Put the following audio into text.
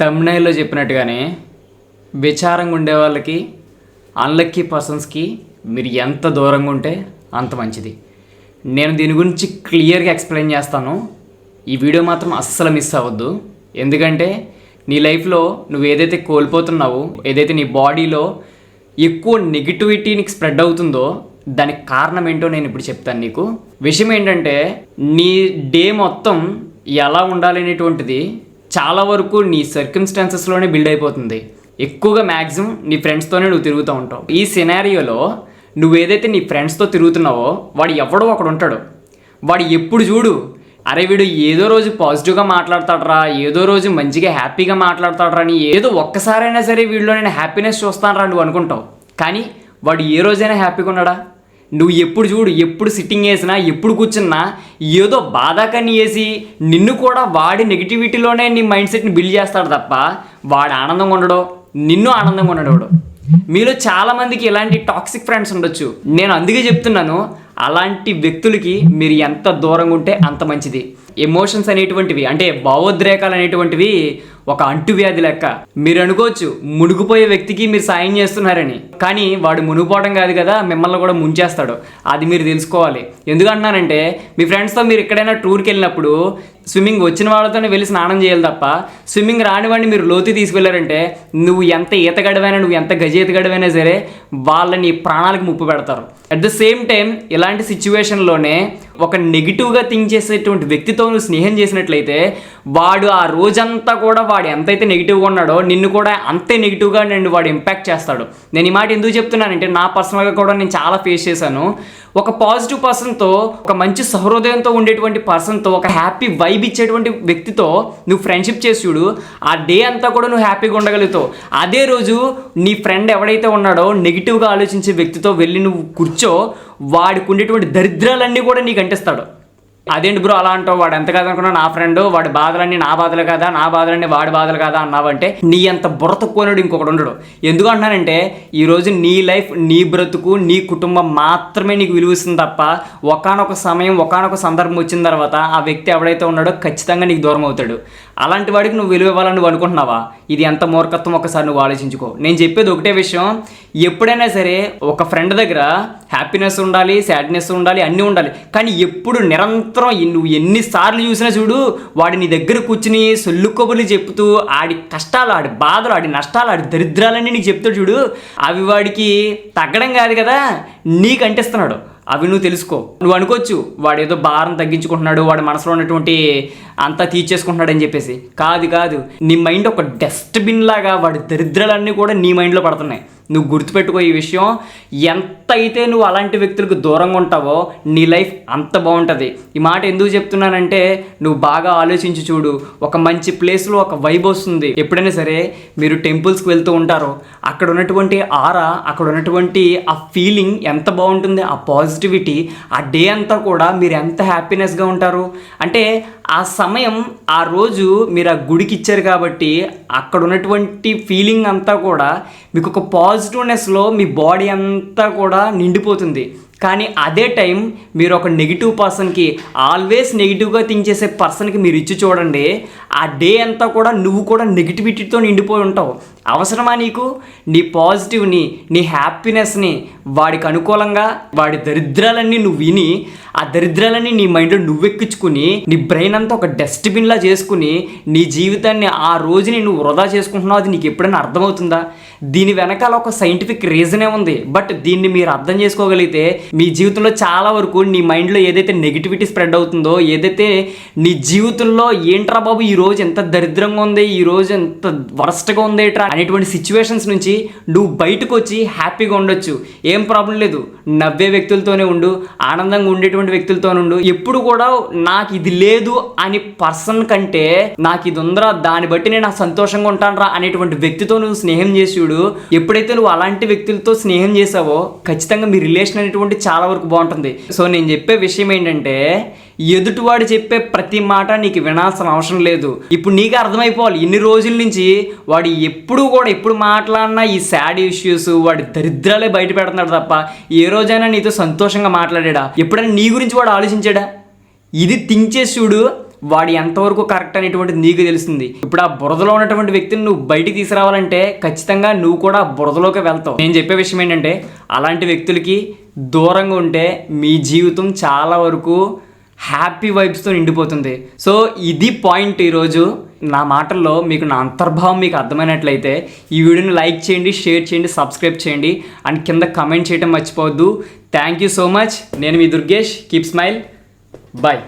తమిళలో చెప్పినట్టుగానే విచారంగా ఉండే వాళ్ళకి అన్లక్కీ పర్సన్స్కి మీరు ఎంత దూరంగా ఉంటే అంత మంచిది. నేను దీని గురించి క్లియర్గా ఎక్స్ప్లెయిన్ చేస్తాను. ఈ వీడియో మాత్రం అస్సలు మిస్ అవ్వద్దు. ఎందుకంటే నీ లైఫ్లో నువ్వు ఏదైతే కోల్పోతున్నావో ఏదైతే నీ బాడీలో ఎక్కువ నెగిటివిటీ నీకు స్ప్రెడ్ అవుతుందో దానికి కారణం ఏంటో నేను ఇప్పుడు చెప్తాను నీకు. విషయం ఏంటంటే నీ డే మొత్తం ఎలా ఉండాలనేటువంటిది చాలా వరకు నీ సర్కమ్స్టాన్సెస్లోనే బిల్డ్ అయిపోతుంది. ఎక్కువగా మ్యాక్సిమం నీ ఫ్రెండ్స్తోనే నువ్వు తిరుగుతూ ఉంటావు. ఈ సినారియోలో నువ్వు ఏదైతే నీ ఫ్రెండ్స్తో తిరుగుతున్నావో వాడు ఎవడో ఒకడు ఉంటాడు. వాడు ఎప్పుడు చూడు అరే వీడు ఏదో రోజు పాజిటివ్గా మాట్లాడతాడరా ఏదో రోజు మంచిగా హ్యాపీగా మాట్లాడతాడరా అని ఏదో ఒక్కసారైనా సరే వీడిలో నేను హ్యాపీనెస్ చూస్తానరా నువ్వు అనుకుంటావు. కానీ వాడు ఏ రోజైనా హ్యాపీగా ఉన్నాడా? నువ్వు ఎప్పుడు చూడు ఎప్పుడు సిట్టింగ్ వేసినా ఎప్పుడు కూర్చున్నా ఏదో బాధాకని వేసి నిన్ను కూడా వాడి నెగిటివిటీలోనే నీ మైండ్ సెట్ని బిల్డ్ చేస్తాడు తప్ప వాడు ఆనందంగా ఉండడు నిన్ను ఆనందంగా ఉండడు. మీలో చాలామందికి ఇలాంటి టాక్సిక్ ఫ్రెండ్స్ ఉండొచ్చు. నేను అందుకే చెప్తున్నాను అలాంటి వ్యక్తులకి మీరు ఎంత దూరంగా ఉంటే అంత మంచిది. ఎమోషన్స్ అనేటువంటివి అంటే భావోద్రేకాలు అనేటువంటివి ఒక అంటువ్యాధి లెక్క. మీరు అనుకోవచ్చు మునిగిపోయే వ్యక్తికి మీరు సాయం చేస్తున్నారని. కానీ వాడు మునిగిపోవడం కాదు కదా మిమ్మల్ని కూడా ముంచేస్తాడు. అది మీరు తెలుసుకోవాలి. ఎందుకంటున్నానంటే మీ ఫ్రెండ్స్తో మీరు ఎక్కడైనా టూర్కి వెళ్ళినప్పుడు స్విమ్మింగ్ వచ్చిన వాళ్ళతోనే వెళ్ళి స్నానం చేయాలి తప్ప స్విమ్మింగ్ రాని వాడిని మీరు లోతు తీసుకెళ్ళారంటే నువ్వు ఎంత ఈత గడవైనా నువ్వు ఎంత గజ ఈతగడవైనా సరే వాళ్ళని ప్రాణాలకు ముప్పు పెడతారు. అట్ ద సేమ్ టైం ఇలాంటి సిచ్యువేషన్లోనే ఒక నెగిటివ్గా థింక్ చేసేటువంటి వ్యక్తితో నువ్వు స్నేహం చేసినట్లయితే వాడు ఆ రోజంతా కూడా వాడు ఎంతైతే నెగిటివ్గా ఉన్నాడో నిన్ను కూడా అంతే నెగిటివ్గా నేను వాడు ఇంపాక్ట్ చేస్తాడు. నేను ఈ మాట ఎందుకు చెప్తున్నానంటే నా పర్సనల్గా కూడా నేను చాలా ఫేస్ చేశాను. ఒక పాజిటివ్ పర్సన్తో ఒక మంచి సహృదయంతో ఉండేటువంటి పర్సన్తో ఒక హ్యాపీ వైబ్ ఇచ్చేటువంటి వ్యక్తితో నువ్వు ఫ్రెండ్షిప్ చేసి చూడు ఆ డే అంతా కూడా నువ్వు హ్యాపీగా ఉండగలుగుతావు. అదే రోజు నీ ఫ్రెండ్ ఎవడైతే ఉన్నాడో నెగిటివ్గా ఆలోచించే వ్యక్తితో వెళ్ళి నువ్వు కూర్చో వాడికి ఉండేటువంటి దరిద్రాలన్నీ కూడా నీకు అంటిస్తాడు. అదేంటి బ్రో అలా అంటావు? వాడు ఎంత కాదనుకున్నా నా ఫ్రెండ్ వాడి బాధలన్నీ నా బాధలు కదా? నా బాధలన్నీ వాడి బాధలు కదా అన్నావంటే నీ అంత బుర్ర తక్కువనుడు ఇంకొకడు ఉండడు. ఎందుకు అంటున్నానంటే ఈరోజు నీ లైఫ్ నీ బ్రతుకు నీ కుటుంబం మాత్రమే నీకు విలువిస్తుంది తప్ప ఒకనొక సమయం ఒకనొక సందర్భం వచ్చిన తర్వాత ఆ వ్యక్తి ఎవడైతే ఉన్నాడో ఖచ్చితంగా నీకు దూరం అవుతాడు. అలాంటి వాడికి నువ్వు విలువ ఇవ్వాలని నువ్వు అనుకుంటున్నావా? ఇది ఎంత మూర్ఖత్వం? ఒకసారి నువ్వు ఆలోచించుకో. నేను చెప్పేది ఒకటే విషయం. ఎప్పుడైనా సరే ఒక ఫ్రెండ్ దగ్గర హ్యాపీనెస్ ఉండాలి సాడ్నెస్ ఉండాలి అన్నీ ఉండాలి. కానీ ఎప్పుడు నిరంతరం నువ్వు ఎన్నిసార్లు చూసినా చూడు వాడి నీ దగ్గర కూర్చుని సొల్లు కబుర్లు చెప్తూ ఆడి కష్టాలు ఆడి బాధలు ఆడి నష్టాలు ఆడి దరిద్రాలన్నీ నీకు చెప్తాడు చూడు. అవి వాడికి తగ్గడం కాదు కదా నీకు అంటిస్తున్నాడు. అవి నువ్వు తెలుసుకో. నువ్వు అనుకోవచ్చు వాడు ఏదో భారం తగ్గించుకుంటున్నాడు వాడి మనసులో ఉన్నటువంటి అంతా తీర్చేసుకుంటున్నాడు అని చెప్పేసి. కాదు కాదు. నీ మైండ్ ఒక డస్ట్బిన్ లాగా వాడి దరిద్రాలన్నీ కూడా నీ మైండ్లో పడుతున్నాయి. నువ్వు గుర్తుపెట్టుకో ఈ విషయం. ఎంత అయితే నువ్వు అలాంటి వ్యక్తులకు దూరంగా ఉంటావో నీ లైఫ్ అంత బాగుంటుంది. ఈ మాట ఎందుకు చెప్తున్నానంటే నువ్వు బాగా ఆలోచించి చూడు. ఒక మంచి ప్లేస్లో ఒక వైబ్ వస్తుంది. ఎప్పుడైనా సరే మీరు టెంపుల్స్కి వెళ్తూ ఉంటారో. అక్కడ ఉన్నటువంటి ఆరా అక్కడ ఉన్నటువంటి ఆ ఫీలింగ్ ఎంత బాగుంటుంది ఆ పాజిటివిటీ ఆ డే అంతా కూడా మీరు ఎంత హ్యాపీనెస్గా ఉంటారు. అంటే ఆ సమయం ఆ రోజు మీరు ఆ గుడికి ఇచ్చారు కాబట్టి అక్కడ ఉన్నటువంటి ఫీలింగ్ అంతా కూడా మీకు ఒక పాజిటివ్నెస్లో మీ బాడీ అంతా కూడా నిండిపోతుంది. కానీ అదే టైం మీరు ఒక నెగిటివ్ పర్సన్కి ఆల్వేస్ నెగిటివ్గా థింక్ చేసే పర్సన్కి మీరు ఇచ్చి చూడండి ఆ డే అంతా కూడా నువ్వు కూడా నెగిటివిటీతో నిండిపోయి ఉంటావు. అవసరమా నీకు? నీ పాజిటివ్ని నీ హ్యాపీనెస్ని వాడికి అనుకూలంగా వాడి దరిద్రాలన్నీ నువ్వు విని ఆ దరిద్రాలన్నీ నీ మైండ్లో నువ్వెక్కించుకుని నీ బ్రెయిన్ అంతా ఒక డస్ట్బిన్లా చేసుకుని నీ జీవితాన్ని ఆ రోజుని నువ్వు వృధా చేసుకుంటున్నావు అది నీకు ఎప్పుడైనా అర్థమవుతుందా? దీని వెనకాల ఒక సైంటిఫిక్ రీజనే ఉంది. బట్ దీన్ని మీరు అర్థం చేసుకోగలిగితే మీ జీవితంలో చాలా వరకు నీ మైండ్లో ఏదైతే నెగిటివిటీ స్ప్రెడ్ అవుతుందో ఏదైతే నీ జీవితంలో ఏంట్రా బాబు ఈ రోజు ఎంత దరిద్రంగా ఉంది ఈ రోజు ఎంత వరస్ట్గా ఉంది ట్రా అనేటువంటి సిచ్యువేషన్స్ నుంచి నువ్వు బయటకు వచ్చి హ్యాపీగా ఉండొచ్చు. ఏం ప్రాబ్లం లేదు. నవ్వే వ్యక్తులతోనే ఉండు ఆనందంగా ఉండేటువంటి వ్యక్తులతోనే ఉండు. ఎప్పుడు కూడా నాకు ఇది లేదు అని పర్సన్ కంటే నాకు ఇది ఉందరా దాన్ని బట్టి నేను సంతోషంగా ఉంటానరా అనేటువంటి వ్యక్తితో నువ్వు స్నేహం చేసేవాడు ఎప్పుడైతే నువ్వు అలాంటి వ్యక్తులతో స్నేహం చేసావో ఖచ్చితంగా మీ రిలేషన్ అనేటువంటి చాలా వరకు బాగుంటుంది. సో నేను చెప్పే విషయం ఏంటంటే ఎదుటివాడు చెప్పే ప్రతి మాట నీకు వినాల్సిన అవసరం లేదు. ఇప్పుడు నీకు అర్థమైపోవాలి. ఇన్ని రోజుల నుంచి వాడు ఎప్పుడు కూడా ఎప్పుడు మాట్లాడినా ఈ సాడ్ ఇష్యూస్ వాడి దరిద్రాలే బయట పెడుతున్నాడు తప్ప ఏ రోజైనా నీతో సంతోషంగా మాట్లాడా ఎప్పుడైనా నీ గురించి వాడు ఆలోచించాడా? ఇది థింక్ చేసి చూడు వాడు ఎంతవరకు కరెక్ట్ అనేటువంటిది నీకు తెలుస్తుంది. ఇప్పుడు ఆ బురదలో ఉన్నటువంటి వ్యక్తిని నువ్వు బయటికి తీసుకురావాలంటే ఖచ్చితంగా నువ్వు కూడా బురదలోకి వెళ్తావు. నేను చెప్పే విషయం ఏంటంటే అలాంటి వ్యక్తులకి దూరంగా ఉంటే మీ జీవితం చాలా వరకు హ్యాపీ వైబ్స్తో నిండిపోతుంది. సో ఇది పాయింట్ ఈరోజు నా మాటల్లో మీకు నా అంతర్భావం మీకు అర్థమైనట్లయితే ఈ వీడియోని లైక్ చేయండి షేర్ చేయండి సబ్స్క్రైబ్ చేయండి. అండ్ కింద కమెంట్ చేయడం మర్చిపోవద్దు. Thank you so much. నేను మీ దుర్గేష్. Keep smile. బాయ్